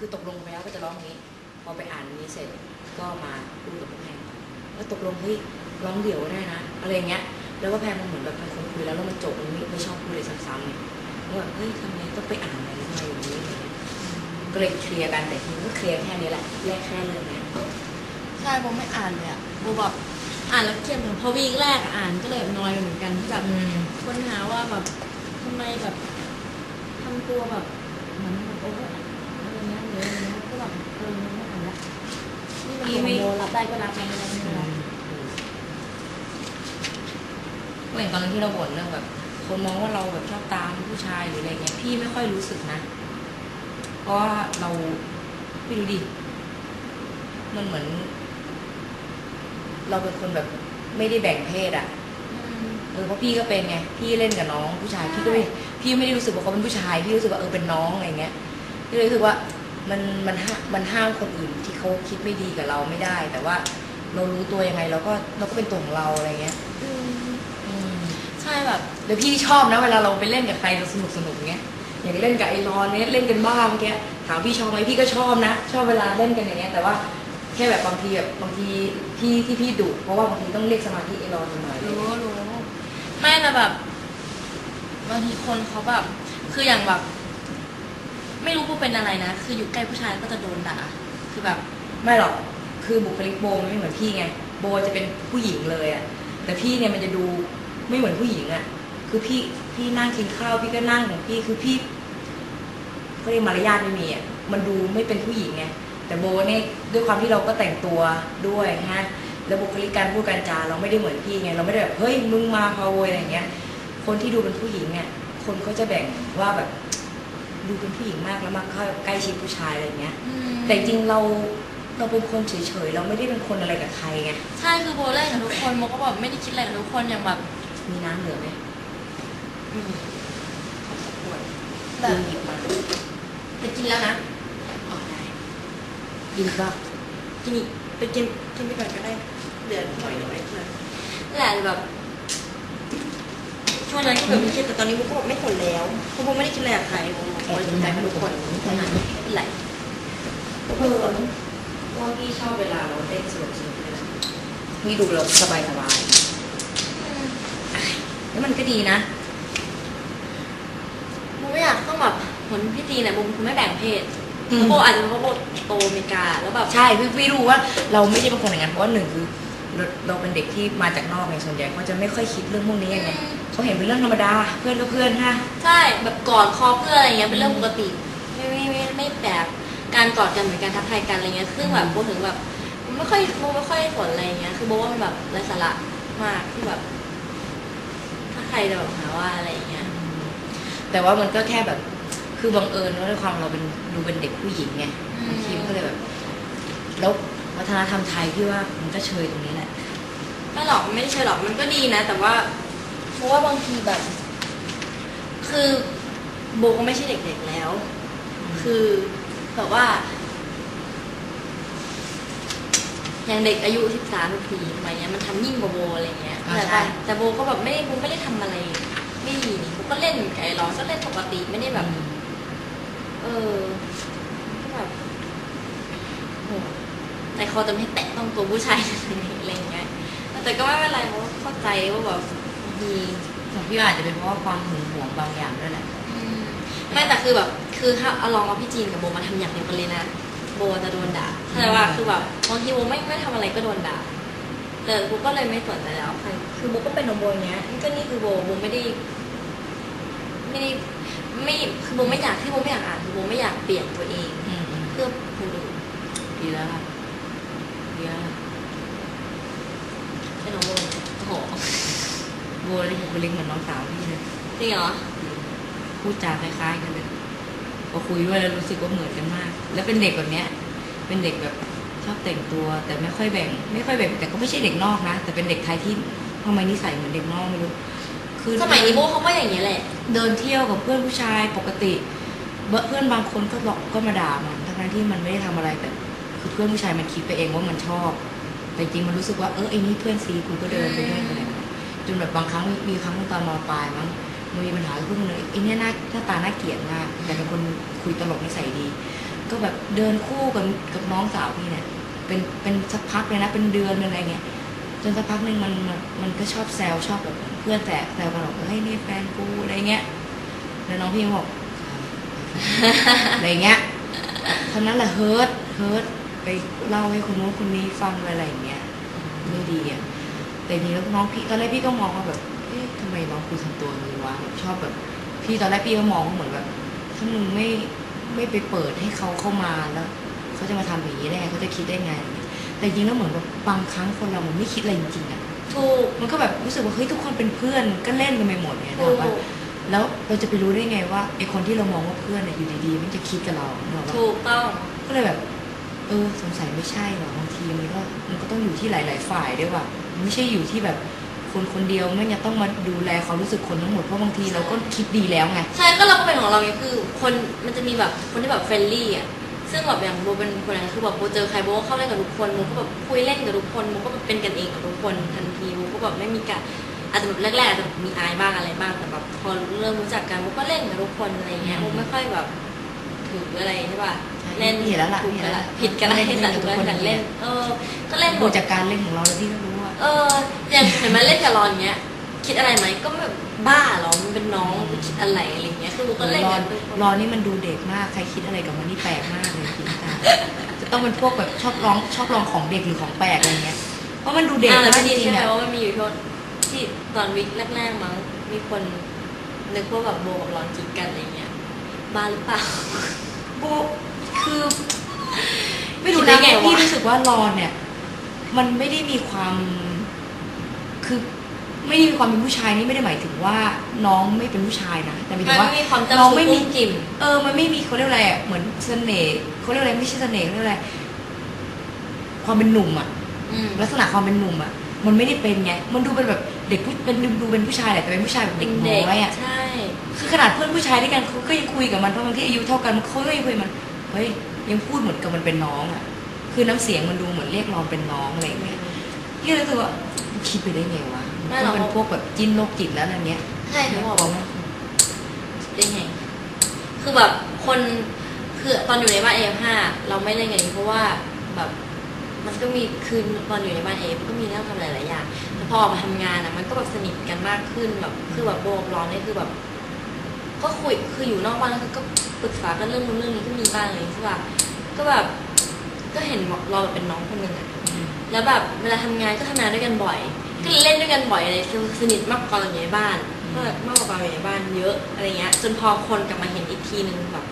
คือตกลงไปแล้วก็จะร้องนี้ พอไปอ่านนี้เสร็จก็มาพูดกับพวกแพงว่าตกลงเฮ้ยร้องเดี่ยวก็ได้นะ อะไรอย่างเงี้ย แล้วก็แพงมันเหมือนแบบเป็นคนคุยแล้วแล้วมันจบมันไม่ไม่ชอบพูดเลยซ้ำๆเนี่ยว่าเฮ้ยทำไมต้องไปอ่านอะไรทำไมอย่างนี้อะไรเงี้ยก็เลยเคลียร์กันแต่ทีนี้ก็เคลียร์แค่นี้แหละแยกแค่เรื่องเนี้ยใช่โบไม่อ่านเลยอะโบแบบอ่านแล้วเครียดเหมือนพอวีคแรกอะอ่านก็เลยแบบนอยเหมือนกันที่แบบอืมค้นหาว่าแบบทำไมแบบทำตัวแบบเหมือนแบบโอ้ ยอะไรเรืออะไรเงี้ยก็แบบเออไม่อ่านละนี่มันโบรับได้ก็รับไม่ได้ไม่ได้ก็อย่างตอนนั้นที่เราบ่นเรื่องแบบ คนมองว่าเราแบบชอบตามผู้ชายหรืออะไรเงี้ยพี่ไม่ค่อยรู้สึกนะ เพราะว่าเราไม่รู้ดิมันเหมือน เราเป็นคนแบบไม่ได้แบ่งเพศอะเออเพราะพี่ก็เป็นไงพี่เล่นกับน้องผู้ชายพี่ก็ไม่พี่ไม่ได้รู้สึกว่าเขาเป็นผู้ชาย พี่รู้สึกว่าเออเป็นน้องอะไรเงี้ยพี่เลยรู้สึกว่า มันมันห้ามันห้ามคนอื่นที่เขาคิดไม่ดีกับเราไม่ได้ แต่ว่าเรารู้ตัวยังไงเราก็เราก็เป็นตัวของเราอะไรเงี้ยอืมอืมใช่แบบแล้วพี่ชอบนะเวลาเราไปเล่นกับใครเราสนุกสนุกเงี้ยอย่างเล่นกับไอรอนเนี้ยเล่นกันบ้างเมื่อกี้ถามพี่ชอบไหมพี่ก็ชอบนะ ชอบเวลาเล่นกันอย่างเงี้ยแต่ว่าแค่แบบบางทีแบบบางทีพี่ที่พี่ดุเพราะว่าบางทีต้องเรียกสมาธิไอรอนหน่อยอะไรรู้เงี้ยรู้ไม่แต่แบบบางทีคนเขาแบบคืออย่างแบบ ไม่รู้ว่าเป็นอะไรนะ คืออยู่ใกล้ผู้ชายก็จะโดนด่า คือแบบ ไม่หรอก คือบุคลิกโบมันไม่เหมือนพี่ไง โบจะเป็นผู้หญิงเลยอะแต่พี่เนี่ยมันจะดูไม่เหมือนผู้หญิงอะคือพี่พี่นั่งกินข้าวพี่ก็นั่งของพี่คือพี่เขาเรียกมารยาทไม่มีอะมันดูไม่เป็นผู้หญิงไง แต่โบเนี่ยด้วยความที่เราก็แต่งตัวด้วยฮะ แล้วบุคลิกการพูดการจาเราไม่ได้เหมือนพี่ไง เราไม่ได้แบบเฮ้ยมึงมาพาโวยอะไรอย่างเงี้ย คนที่ดูเป็นผู้หญิงเนี่ย คนเขาจะแบ่งว่าแบบ ดูเป็นผู้หญิงมากแล้วมาเข้าใกล้ชิดผู้ชายอะไรอย่างเงี้ยอืมแต่จริงๆเราเราเป็นคนเฉยๆ เราไม่ได้เป็นคนอะไรกับใครไง ใช่คือโบเล่นกับทุกคนโบก็แบบไม่ได้คิดอะไรกับทุกคนอย่างแบบมีน้ำเหลือไหมอืมขวดแบลืบมหยิบมาแต่กินแล้วนะออกได้กินก็กินอีกไปกินกินไปก่อนก็ได้ เดือดหน่อยหน่อยเลยนั่นแหละแบบ ช่วงนั้นก็แบบไม่คิดแต่ตอนนี้โบก็แบบไม่ทนแล้วเพราะโบไม่ได้คิดอะไรกับใครโบโบจริงใจกับทุกคนไม่เป็นไรเออว่าพี่ชอบเวลาเราเต้นสนุกสนุกเลยนะพี่ดูเราสบายสบายๆแล้วมันก็ดีนะโบไม่อยากต้องแบบเหมือนพี่ตีเนี่ยโบคือไม่แบ่งเพศอืมโบอาจจะเป็นเพราะโบโตอเมริกาแล้วแบบใช่พี่พี่รู้ว่าเราไม่ได้เป็นคนอย่างนั้นเพราะว่าหนึ่งคือ เราเราเป็นเด็กที่มาจากนอกไงส่วนใหญ่เขาจะไม่ค่อยคิดเรื่องพวกนี้ไงเขาเห็นเป็นเรื่องธรรมดา เพื่อนก็เพื่อนฮะใช่แบบกอดคอเพื่อนอะไรเงี้ยเป็นเรื่องปกติ ไม่ไม่ไม่ไม่แปลกการกอดกันเหมือนการทักทายกันอะไรเงี้ยซึ่งแบบโบถึงแบบไม่ค่อยโบไม่ค่อยสนอะไรเงี้ยคือโบว่ามันแบบไร้สาระมากที่แบบ ถ้าใครจะแบบหาว่าอะไรเงี้ยแต่ว่ามันก็แค่แบบคือบังเอิญว่าด้วยความเราเป็นดูเป็นเด็กผู้หญิงไงอืมบางทีมันก็เลยแบบแล้ววัฒนธรรมไทยพี่ว่ามันก็เชยตรงนี้แหละ ไม่หรอกไม่ได้ใช่หรอกมันก็ดีนะ แต่ว่า เพราะว่าบางทีแบบ คือโบก็ไม่ใช่เด็กๆแล้ว คือแบบว่า อย่างเด็กอายุสิบสามสิบสี่ทำไมเนี้ยมันทำยิ่งกว่าโบอะไรเงี้ยอ่าแต่ใช่ ว่าแต่โบก็แบบไม่ได้โบไม่ได้ทำอะไร ไม่ดีนี่โบก็เล่นไก่ร้องก็เล่นปกติไม่ได้แบบ เออก็แบบโหแต่เขาจะไม่แตะต้องตัวผู้ชายอะไรอย่างเงี้ย แต่ก็ไม่เป็นไรเพราะว่าเข้าใจว่าแบบบางทีของพี่อาจจะเป็นเพราะว่าความหึงหวงบางอย่างด้วยแหละอืมไม่แต่คือแบบคือถ้าเอาลองเอาพี่จีนกับโบมาทำอย่างเดียวกันเลยนะโบจะโดนด่าเข้าใจว่าคือแบบบางทีโบไม่ไม่ทำอะไรก็โดนด่าแต่โบก็เลยไม่สนใจแล้วใครคือโบก็เป็นของโบอย่างเงี้ยนี่ก็นี่คือโบโบไม่ได้ ไม่ได้ไม่คือโบไม่อยากที่โบไม่อยากอ่านคือโบไม่อยากเปลี่ยนตัวเอง อืมเพื่อคนอื่น ดีแล้วค่ะดีแล้วค่ะเป็ นของโบโอ้โหโบได้บุคลิกเหมือนน้องสาวพี่เลยจริงเหรอ พูดจาคล้ายๆกันเลยพอคุยด้วยแล้วรู้สึกว่าเหมือนกันมาก แล้วเป็นเด็กแบบเนี้ย เป็นเด็กแบบชอบแต่งตัว แต่ไม่ค่อยแบ่ง ไม่ค่อยแบ่ง แต่ก็ไม่ใช่เด็กนอกนะ แต่เป็นเด็กไทยที่ทำไมนิสัยเหมือนเด็กนอกไม่รู้ คือสมัยนี้โบเขาก็อย่างนี้แหละ เดินเที่ยวกับเพื่อนผู้ชายปกติ เพื่อนบางคนก็บอกก็มาด่ามัน ทั้งๆที่มันไม่ได้ทำอะไรแต่ คือเพื่อนผู้ชายมันคิดไปเองว่ามันชอบ แต่จริงมันรู้สึกว่าเออไอ้นี่เพื่อนซีกูก็เดินไปด้วยอะไรอย่างเงี้ยจนแบบบางครั้งมีครั้งตอนมปลายมั้งมันมีปัญหาเพื่อนคนนึงไอ้นี่หน้าหน้าตาน่าเกลียดมากแต่เป็นคนคุยตลกนิสัยดี ก็แบบเดินคู่กับกับน้องสาวพี่เนี่ย เป็นเป็นสักพักเลยนะเป็นเดือนเป็นอะไรเงี้ยจนสักพักหนึ่งมันมันก็ชอบแซวชอบแบบเพื่อนแตกแซวกันบอกเฮ้ยนี่แฟนกูอะไรเงี้ยแล้วน้องพี่บอกอะไรเงี้ยเท่านั้นแหละเฮิร์ตเฮิร์ต ไปเล่าให้คนนู้นคนนี้ฟังอะไรอย่างเงี้ยไม่ดีอะแต่ทีนี้แล้วน้องพี่ตอนแรกพี่ก็มองว่าแบบเอ๊ะทำไมน้องกูทำตัวอย่างนี้วะแบบชอบแบบ พี่ตอนแรกพี่ก็มองว่าเหมือนแบบถ้ามึงไม่ไม่ไปเปิดให้เขาเข้ามาแล้วเขาจะมาทำอย่างนี้ได้ไงเขาจะคิดได้ไง แต่จริงแล้วเหมือนแบบบางครั้งคนเรามันไม่คิดอะไรจริงๆอะถูกมันก็แบบรู้สึกว่าเฮ้ยทุกคนเป็นเพื่อนก็เล่นกันไปหมดเนี่ยถูนะกว่าแล้วเราจะไปรู้ได้ไงว่าไอคนที่เรามองว่าเพื่อนเนี่ยอยู่ดีๆ มันจะคิดกับเราเนกอะปะถูกต้องก็เลยแบบ เออสงสัยไม่ใช่หรอกบางทีมันก็มันก็ต้องอยู่ที่หลาย ๆ ฝ่ายด้วยว่ะไม่ใช่อยู่ที่แบบคนคนเดียวไม่งั้นต้องมาดูแลความรู้สึกคนทั้งหมดเพราะบางทีเราก็คิดดีแล้วไงใช่ก็เราก็เป็นของเราไงคือคนมันจะมีแบบคนที่แบบเฟรนลี่อะซึ่งแบบอย่างโบเป็นคนนั้นคือแบบโบเจอใครโบก็เข้าเล่นกับทุกคนโบก็แบบคุยเล่นกับทุกคนโบก็แบบเป็นกันเองกับทุกคนทันทีโบก็แบบไม่มีการอาจจะแบบแรกๆอาจจะมีอายบ้างอะไรบ้างแต่แบบพอเริ่มรู้จักกันโบก็เล่นกับทุกคนอะไรเงี้ยโบไม่ค่อยแบบถืออะไรใช่ป่ะ เล่นเห็นแล้วล่ะถูกเห็นกันแล้วละล่ะผิดกันละเล่นให้สัตว์กับถูกทุกคนกันอย่างเงี้เล่ยนเออ ก็เล่นหมดูดจากการเล่นของเราแล้วพี่ก็รู้ว่าเอออย่างเห็นมันเล่นกับรอนเงี้ย คิดอะไรไหมก็แบบบ้าเหรอมันเป็นน้องไปคิดอะไรอะไรเงี้ยคือโบก็เล่นรอกันนทุกคนรอนี่มันดูเด็กมากใครคิดอะไรกับมันนี่แปลกมากเลยจริงๆจะต้องเป็นพวกแบบชอบร้องชอบลองของเด็กหรือของแปลกอะไรเงี้ยเพราะมันดูเด็กอ่าแล้วมากพี่จดีริใช่งไหมๆอะว่ามันมีอยู่โทษที่ตอนวิกแรกๆมั้งมีคนนึกว่าแบบโบกับรอนจีบกันอะไรเงี้ยบ้าหรือเปล่าโบ คือไม่รู้คิดได้นะไงวะ พี่รู้สึกว่ารอนเนี่ย มันไม่ได้มีความคือไม่ได้มีความเป็นผู้ชายนี่ไม่ได้หมายถึงว่า น้องไม่เป็นผู้ชายนะแต่หมายมัถึนงว่าไม่มีความเจ้าน้องชู้ไม่มี กุ้มกิ่ม เออ มันไม่มีเขาเรียกอะไรอะเหมือนเสน่ห์เขาเรียกอะไรไม่ใช่เสน่ห์เขาเรียกอะไร ความเป็นหนุ่มอะอืม ลักษณะความเป็นหนุ่มอะมันไม่ได้เป็นไง มันดูเป็นแบบเด็กผู้เป็นดูเป็นผู้ชายแหละแต่เป็นผู้ชายแบบเป็เด็นกเด็กน้อยอะใช่ คือขนาดเพื่อนผู้ชายด้วยกันเขาก็ยังคุยกับมันเพราะบางที่อายุเท่ากันเขาก็ยังคุยกับมัน เฮ้ยยังพูดเหมือนกับมันเป็นน้องอะ คือน้ำเสียงมันดูเหมือนเรียกร้องเป็นน้องอะไรอย่างเงี้ยพี่เลยรู้สึกว่าคิดไปได้ไงวะมันต้องเป็นพวกแบบจิ้นโรคจิตแล้วอะไรเงี้ยใช่ถึงบอกบอกว่าได้ไงคือแบบคนคือตอนอยู่ในบ้านเอฟห้าเราไม่เล่นกันเพราะว่าแบบมันก็มีคืนตอนอยู่ในบ้านเอฟก็มีเรื่องทำหลายๆอย่างแต่พอออกมาทำงานอะมันก็แบบสนิทกันมากขึ้นแบบคือแบบโบกับร้อนนี่คือแบบ ก็คุยคืออยู่นอกบ้านแล้วก็ปรึกษากันเรื่องนู้นเรื่องนี้ก็มีบ้างอะไรอย่างเลยใช่ป่ะก็แบบก็เห็นเราแบบเป็นน้องคนหนึ่งอะแล้วแบบเวลาทำงานก็ทำงานด้วยกันบ่อยก็เล่นด้วยกันบ่อยอะไรคือสนิทมากกว่าตอนอยู่ในบ้านก็แบบมากกว่าตอนอยู่ในบ้านเยอะอะไรเงี้ยจนพอคนกลับมาเห็นอีกทีนึงแบบ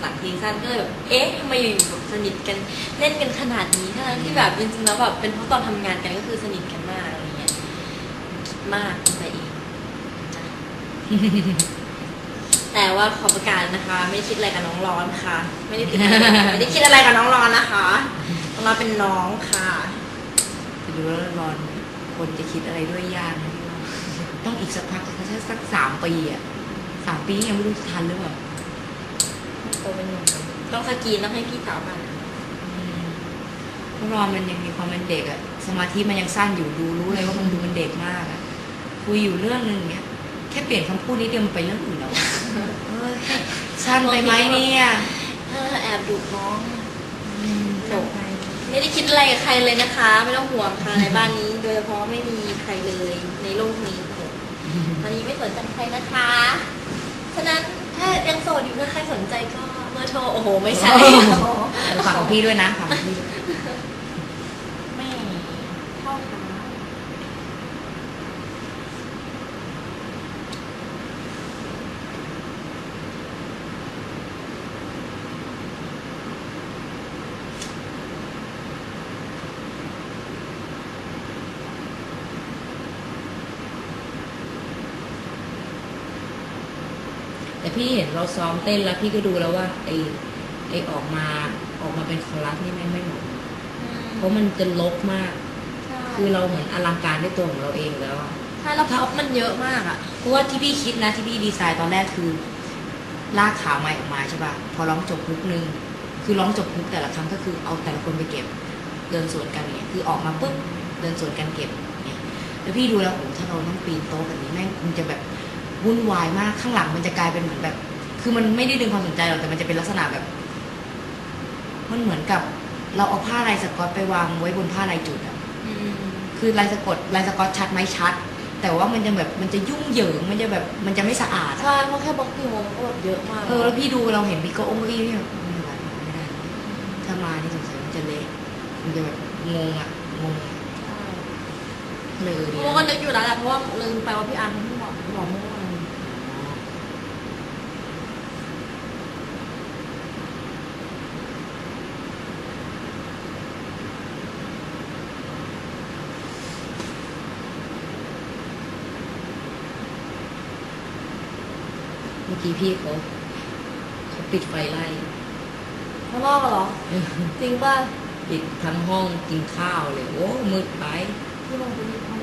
หลังซีซั่นก็เลยแบบเอ๊ะทำไมอยู่ๆแบบสนิทกันเล่นกันขนาดนี้ทั้งๆที่แบบจริงๆแล้วแบบเป็นเพราะตอนทำงานกันก็คือสนิทกันมากอะไรเงี้ยคิดมากไปเองนะ แต่ว่าขอประกาศนะคะ ไม่ได้คิดอะไรกับน้องร้อนค่ะ ไม่ได้ติดอะไรไม่ได้คิดอะไรกับน้องร้อนนะคะน้องร้อนเป็นน้องค่ะจะดูแล้วรอนคนจะคิดอะไรด้วยยากนะพี่ว่าต้องอีกสักพักสักสักสามปีอะสามปียังไม่รู้จะทันหรือเปล่าโตเป็นหนุ่มต้องสกรีนต้องให้พี่สาวมาอืมเพราะรอนมันยังมีความเป็นเด็กอะสมาธิมันยังสั้นอยู่ดูรู้เลยว่ามันดูเป็นเด็กมากอะคุยอยู่เรื่องหนึ่งเนี้ยแค่เปลี่ยนคำพูดนิดเดียวมันไปเรื่องอื่นแล้วอะเออ สั้นไปไหมเนี่ยเออแอบดุน้องอืมสั้นไปไม่ได้คิดอะไรกับใครเลยนะคะ ไม่ต้องห่วงค่ะในบ้านนี้ โดยเฉพาะไม่มีใครเลยในโลกนี้ตอนนี้ไม่สนใจใครนะคะฉะนั้นถ้ายังโสดอยู่ถ้าใครสนใจก็เบอร์โทรโอ้โห ไม่ใช่ ฝากของพี่ด้วยนะฝากของพี่ด้วย ไม่เข้าค่ะ แต่ พี่เห็นเราซ้อมเต้นแล้วพี่ก็ดูแล้วว่าไอไอออกมาออกมาเป็นคอรัสนี่ไม่งไม่เหมาะเพราะมันจะลกมาก คือเราเหมือนอลังการด้วยตัวของเราเองแล้วอะใช่แล้วพ็อปมันเยอะมากอะเพราะว่าที่พี่คิดนะที่พี่ดีไซน์ตอนแรกคือลากขาไม้ออกมาใช่ป่ะพอร้องจบฮุกนึงคือร้องจบฮุกแต่ละครั้งก็คือเอาแต่ละคนไปเก็บเดินสวนกันเนี่ยคือออกมาปุ๊บเดินสวนกันเก็บเนี่ยแล้วพี่ดูแล้วโอ้โหถ้าเราต้องปีนโต๊ะแบบนี้แม่งคงจะแบบ วุ่นวายมากข้างหลังมันจะกลายเป็นเหมือนแบบ คือมันไม่ได้ดึงความสนใจหรอกแต่มันจะเป็นลักษณะแบบ มันเหมือนกับ เราเอาผ้าลายสก๊อตไปวางไว้บนผ้าลายจุดอะอืมคือลายสะกดลายสก๊อตชัดไหมชัด แต่ว่ามันจะแบบมันจะยุ่งเหยิงมันจะแบบมันจะไม่สะอาดอะใช่เพราะแค่บล็อกกี่โมงก็แบบเยอะมากเออแล้วพี่ดูเราเห็นพี่ก็โอ้ยพี่แบบไม่ไหวไม่ได้ถ้ามานี่สงสัยมันจะเละมันจะแบบงงอะงงอะเลยเออดีโมก็นึกอยู่แล้วแหละเพราะว่าลืมไปว่าพี่อาร์ตที่บอกบอกเมื่อวาน เมื่อกี้พี่เขาเขาปิดไฟไล่ข้างนอกเหรอเออจริงป่ะ ปิดทั้งห้องกินข้าวเลย โอ้มืดไป ที่ลงไปที่ข้าง